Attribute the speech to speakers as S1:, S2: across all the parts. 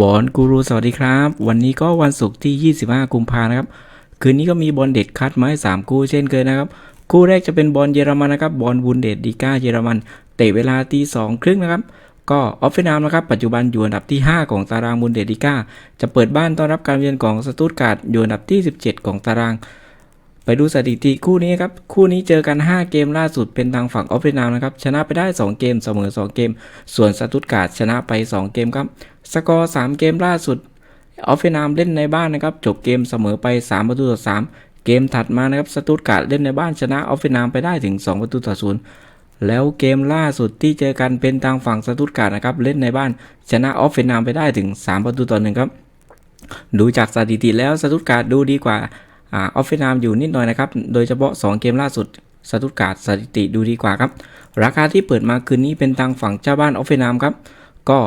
S1: บอลกูรูสวัสดีครับ วันนี้ก็วันศุกร์ที่ 25 กุมภานะครับ คืนนี้ก็มีบอลเด็ดคัดมาให้3คู่เช่นเคยนะครับ คู่แรกจะเป็นบอลเยอรมันนะครับ บอลบุนเดสดีก้าเยอรมัน เตะเวลาตีสองครึ่งนะครับ ก็ออฟเฟนามนะครับ ปัจจุบันอยู่อันดับที่ 5 ของตารางบุนเดสดีก้า จะเปิดบ้านต้อนรับการเยือนของสตูตการ์ดอยู่อันดับที่ 17 ของตาราง ไปดูสถิติคู่นี้ครับ คู่นี้เจอกัน 5 เกมล่าสุดเป็นทางฝั่งออฟเฟนามนะครับ ชนะไปได้ 2 เกม เสมอ 2 เกม ส่วนสตุตการ์ดชนะไป 2 เกมครับ สกอร์ 3 เกมล่าสุด ออฟเฟนามเล่นในบ้านนะครับ จบเกมเสมอไป 3 ประตูต่อ 3 เกมถัดมานะครับ สตุตการ์ดเล่นในบ้านชนะออฟเฟนามไปได้ถึง 2 ประตูต่อ 0 แล้วเกมล่าสุดที่เจอกันเป็นทางฝั่งสตุตการ์ดนะครับ เล่นในบ้านชนะออฟเฟนามไปได้ถึง 3 ประตูต่อ1ครับ ดูจากสถิติแล้วสตุตการ์ดดูดีกว่าอออฟเฟนามอยู่นิดหน่อยนะครับ โดยเฉพาะ 2 เกมล่าสุดสตุตการ์ดสถิติดูดีกว่าครับ ราคาที่เปิดมาคืนนี้เป็นทางฝั่งเจ้าบ้านออฟเฟนามครับ ก็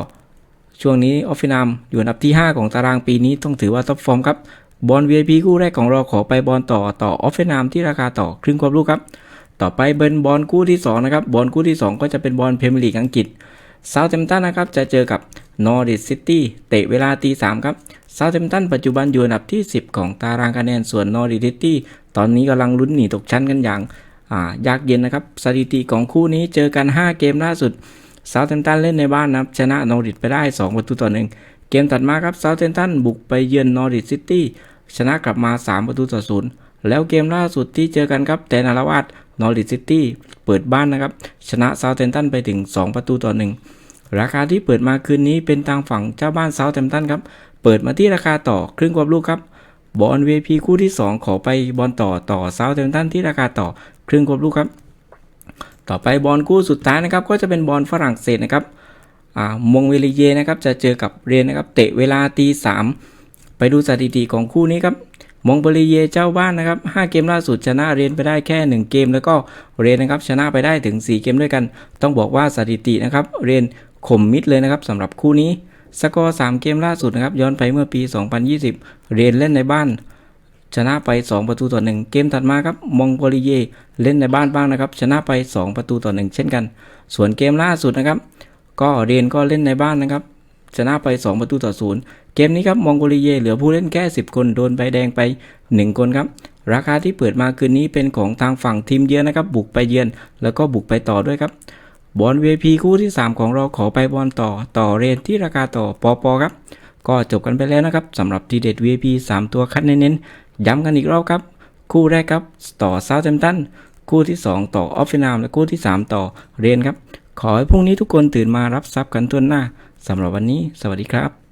S1: ช่วงนี้ออฟเฟนามอยู่อันดับที่ 5 ของตารางปีนี้ต้องถือว่าท็อปฟอร์มครับ บอล VIP คู่แรกของเราขอไปบอลต่อต่อออฟเฟนามที่ราคาต่อครึ่งความลูกครับ ต่อไปเป็นบอลคู่ที่2นะครับบอลคู่ที่ 2 ก็จะเป็นบอลเพเมียร์ลีกอังกฤษเซาท์แฮมป์ตันนะครับจะเจอกับนอริ h ซิตี้เตะเวลาตีสามครับเซาท์แฮมป์ตันปัจจุบันอยู่อันดับที่ 10 ของตารางคะแนนส่วนนอริ h ซิตี้ตอนนี้กำลังลุ้นหนีตกชั้นกันอย่างอ่ายากเย็นนะครับสถิติของคู่นี้เจอกัน 5 เกมล่าสุด ซาท์แฮมตันเล่นในบ้านนะครับชนะนอริ h ไปได้ 2 ประตูต่อหนึ่งเกมถัดมาครับเซาท์แฮมตันบุกไปเยือนนอริ h ซิตี้ชนะกลับมา 3 ประตูต่อศูนย์แล้วเกมล่าสุดที่เจอกันครับแตนอารวาสนอริ h ซิตี้เปิดบ้านนะครับ ชนะเซาท์แฮมตันไปถึง 2 ประตูต่อหนึ่งราคาที่เปิดมาคืนนี้เป็นทางฝั่งเจ้าบ้านเซาท์แฮมตันครับเปิดมาที่ราคาต่อครึ่งกว่าลูกครับบอล VIP คู่ที่ 2 ขอไปบอลต่อต่อเซาท์แฮมตันที่ราคาต่อครึ่งกว่าลูกครับ ต่อไปบอลคู่สุดท้ายนะครับก็จะเป็นบอลฝรั่งเศสนะครับมงเวลเยนะครับจะเจอกับเรนนะครับ เตะเวลาตีสามไปดูสถิติของคู่นี้ครับมงเบลีเยเจ้าบ้านนะครับ5เกมล่าสุดชนะเรนไปได้แค่ 1 เกม แล้วก็เรนนะครับชนะไปได้ถึง 4 เกมด้วยกัน ต้องบอกว่าสถิตินะครับเรนข่มมิดเลยนะครับสำหรับคู่นี้ สกอร์3เกมล่าสุดนะครับย้อนไปเมื่อปี 2020 เรนเล่นในบ้าน ชนะไป 2 ประตูต่อ 1 เกมถัดมาครับมองโกลิเยเล่นในบ้านบ้างนะครับชนะไป 2 ประตูต่อ 1 เช่นกัน ส่วนเกมล่าสุดนะครับ ก็เรนก็เล่นในบ้านนะครับชนะไป 2 ประตูต่อ 0 เกมนี้ครับมองโกลีเยเหลือผู้เล่นแค่ 10 คนโดนใบแดงไป 1 คนครับ ราคาที่เปิดมาคืนนี้เป็นของทางฝั่งทีมเยือนนะครับ บุกไปเยือน แล้วก็บุกไปต่อด้วยครับบอล VIP คู่ที่ 3 ของเราขอไปบอลต่อต่อเรนที่ราคาต่อปอปอครับ ก็จบกันไปแล้วนะครับสำหรับทีเด็ด VIP 3 ตัวคัดเน้นๆ ย้ำกันอีกรอบครับ คู่แรกครับต่อเซาท์แฮมป์ตันคู่ที่ 2 ต่อออฟฟินามและคู่ที่ 3 ต่อเรนครับ ขอให้พรุ่งนี้ทุกคนตื่นมารับทรัพย์กันทั่วหน้าสำหรับวันนี้ สวัสดีครับ